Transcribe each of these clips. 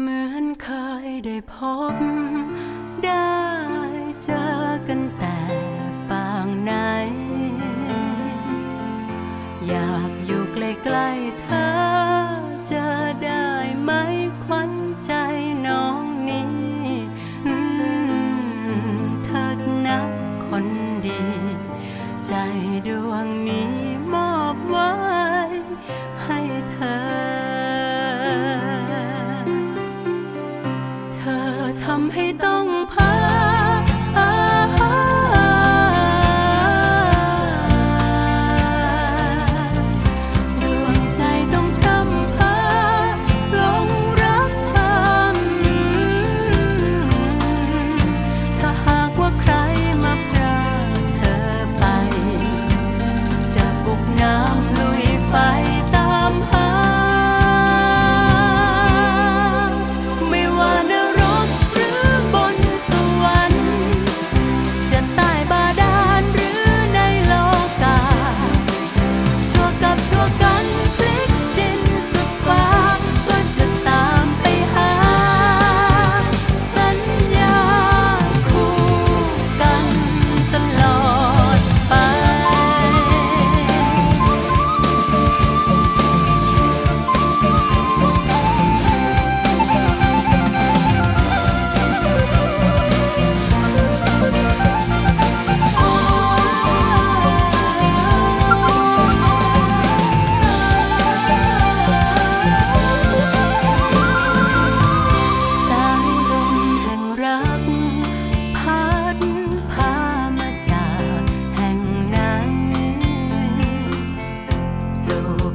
เหมือนเคยได้พบ ได้เจอกันแต่ปางไหน อยากอยู่ใกล้ๆเธอำให้ต้องพัก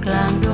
clan